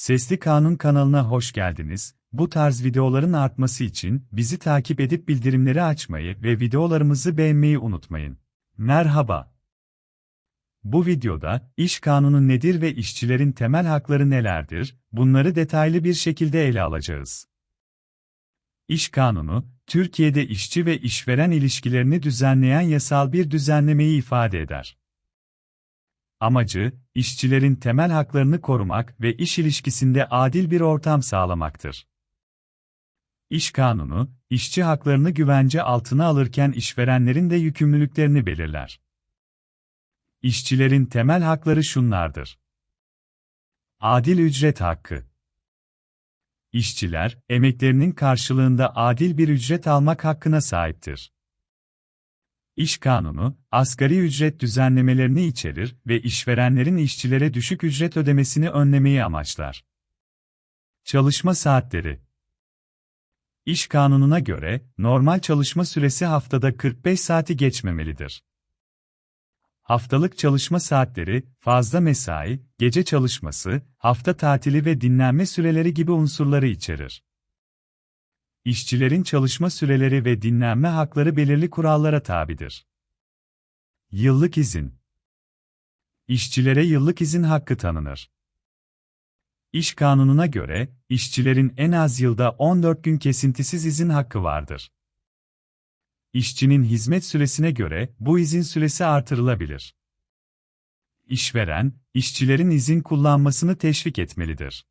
Sesli Kanun kanalına hoş geldiniz. Bu tarz videoların artması için bizi takip edip bildirimleri açmayı ve videolarımızı beğenmeyi unutmayın. Merhaba. Bu videoda iş kanunu nedir ve işçilerin temel hakları nelerdir? Bunları detaylı bir şekilde ele alacağız. İş kanunu, Türkiye'de işçi ve işveren ilişkilerini düzenleyen yasal bir düzenlemeyi ifade eder. Amacı, işçilerin temel haklarını korumak ve iş ilişkisinde adil bir ortam sağlamaktır. İş kanunu, işçi haklarını güvence altına alırken işverenlerin de yükümlülüklerini belirler. İşçilerin temel hakları şunlardır. Adil ücret hakkı. İşçiler, emeklerinin karşılığında adil bir ücret almak hakkına sahiptir. İş kanunu, asgari ücret düzenlemelerini içerir ve işverenlerin işçilere düşük ücret ödemesini önlemeyi amaçlar. Çalışma saatleri İş kanununa göre, normal çalışma süresi haftada 45 saati geçmemelidir. Haftalık çalışma saatleri, fazla mesai, gece çalışması, hafta tatili ve dinlenme süreleri gibi unsurları içerir. İşçilerin çalışma süreleri ve dinlenme hakları belirli kurallara tabidir. Yıllık izin İşçilere yıllık izin hakkı tanınır. İş kanununa göre, işçilerin en az yılda 14 gün kesintisiz izin hakkı vardır. İşçinin hizmet süresine göre bu izin süresi artırılabilir. İşveren, işçilerin izin kullanmasını teşvik etmelidir.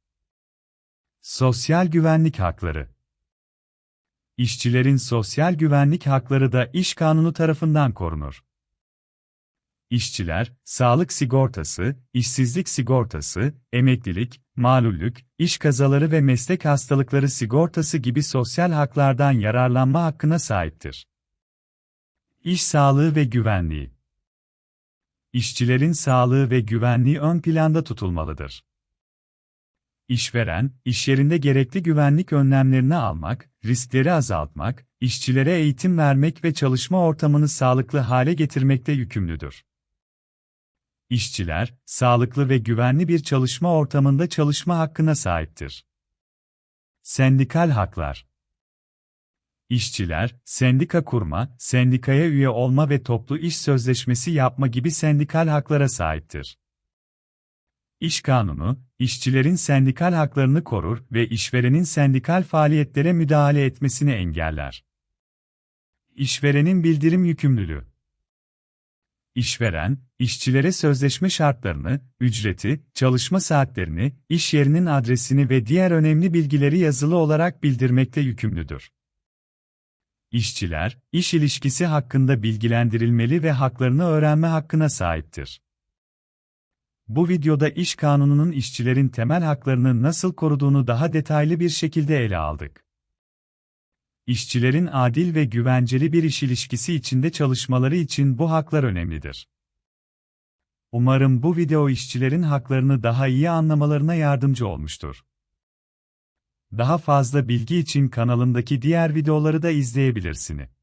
Sosyal güvenlik hakları İşçilerin sosyal güvenlik hakları da iş kanunu tarafından korunur. İşçiler, sağlık sigortası, işsizlik sigortası, emeklilik, malullük, iş kazaları ve meslek hastalıkları sigortası gibi sosyal haklardan yararlanma hakkına sahiptir. İş sağlığı ve güvenliği İşçilerin sağlığı ve güvenliği ön planda tutulmalıdır. İşveren, iş yerinde gerekli güvenlik önlemlerini almak, riskleri azaltmak, işçilere eğitim vermek ve çalışma ortamını sağlıklı hale getirmekte yükümlüdür. İşçiler, sağlıklı ve güvenli bir çalışma ortamında çalışma hakkına sahiptir. Sendikal haklar İşçiler, sendika kurma, sendikaya üye olma ve toplu iş sözleşmesi yapma gibi sendikal haklara sahiptir. İş kanunu, işçilerin sendikal haklarını korur ve işverenin sendikal faaliyetlere müdahale etmesini engeller. İşverenin bildirim yükümlülüğü İşveren, işçilere sözleşme şartlarını, ücreti, çalışma saatlerini, iş yerinin adresini ve diğer önemli bilgileri yazılı olarak bildirmekte yükümlüdür. İşçiler, iş ilişkisi hakkında bilgilendirilmeli ve haklarını öğrenme hakkına sahiptir. Bu videoda iş kanununun işçilerin temel haklarını nasıl koruduğunu daha detaylı bir şekilde ele aldık. İşçilerin adil ve güvenceli bir iş ilişkisi içinde çalışmaları için bu haklar önemlidir. Umarım bu video işçilerin haklarını daha iyi anlamalarına yardımcı olmuştur. Daha fazla bilgi için kanalımdaki diğer videoları da izleyebilirsiniz.